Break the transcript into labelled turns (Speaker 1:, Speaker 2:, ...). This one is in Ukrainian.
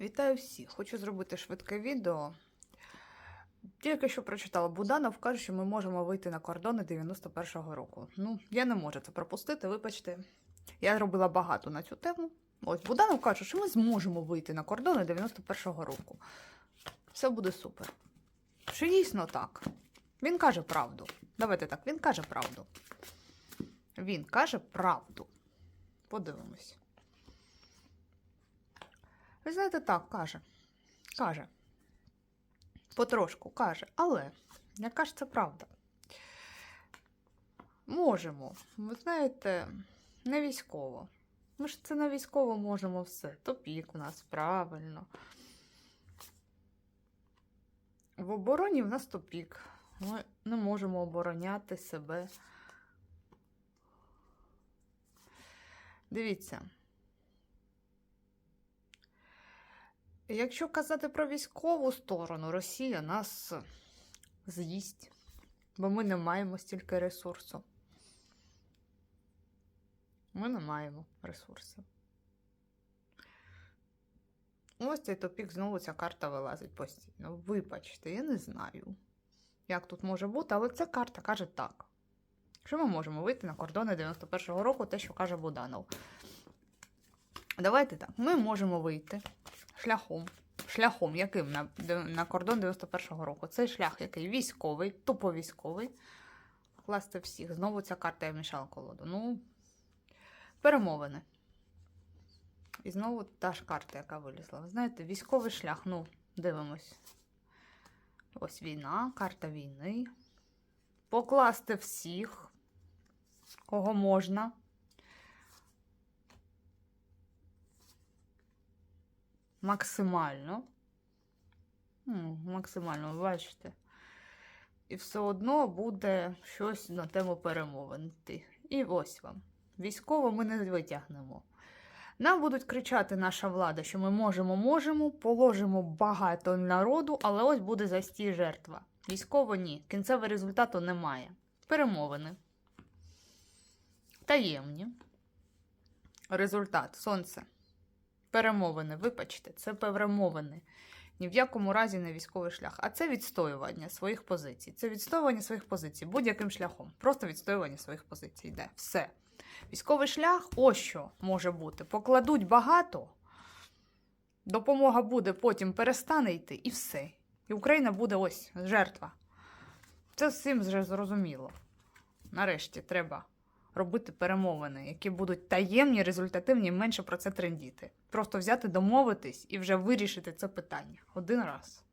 Speaker 1: Вітаю всіх! Хочу зробити швидке відео. Тільки що прочитала Буданов каже, що ми можемо вийти на кордони 91-го року. Ну, я не можу це пропустити, вибачте. Я робила багато на цю тему. Ось Буданов каже, що ми зможемо вийти на кордони 91-го року. Все буде супер. Чи дійсно так? Він каже правду. Давайте так, він каже правду. Він каже правду. Подивимось. Ви знаєте, так, каже. Каже. Потрошку каже. Але, яка ж це правда? Можемо. Ви знаєте, не військово. Ми ж це на військово можемо все. Топік у нас правильно. В обороні в нас топік. Ми не можемо обороняти себе. Дивіться. Якщо казати про військову сторону, Росія нас з'їсть, бо ми не маємо стільки ресурсу. Ми не маємо ресурсів. Ось цей топік знову ця карта вилазить постійно. Вибачте, я не знаю, як тут може бути, але ця карта каже так. Що ми можемо вийти на кордони 91-го року, те, що каже Буданов. Давайте так, ми можемо вийти шляхом. Шляхом, яким на, на кордон 91-го року. Цей шлях, який військовий, тупо військовий. Класти всіх. Знову ця карта я вмішала колоду. Ну, перемовини. І знову та ж карта, яка вилізла. Ви знаєте, військовий шлях, ну, дивимось. Ось війна, карта війни. Покласти всіх, кого можна. Максимально. Ну, максимально, ви бачите. І все одно буде щось на тему перемовин. І ось вам. Військово ми не витягнемо. Нам будуть кричати наша влада, що ми можемо, можемо, положимо багато народу, але ось буде застій жертва. Військово ні. Кінцевого результату немає. Перемовини. Таємні. Результат. Сонце. Перемовини, вибачте, це перемовини. Ні в якому разі не військовий шлях. А це відстоювання своїх позицій. Це відстоювання своїх позицій будь-яким шляхом. Просто відстоювання своїх позицій. Йде. Все. Військовий шлях, ось що може бути. Покладуть багато, допомога буде, потім перестане йти, і все. І Україна буде ось жертва. Це всім вже зрозуміло. Нарешті треба робити перемовини, які будуть таємні, результативні, менше про це трендіти. Просто взяти, домовитись і вже вирішити це питання один раз.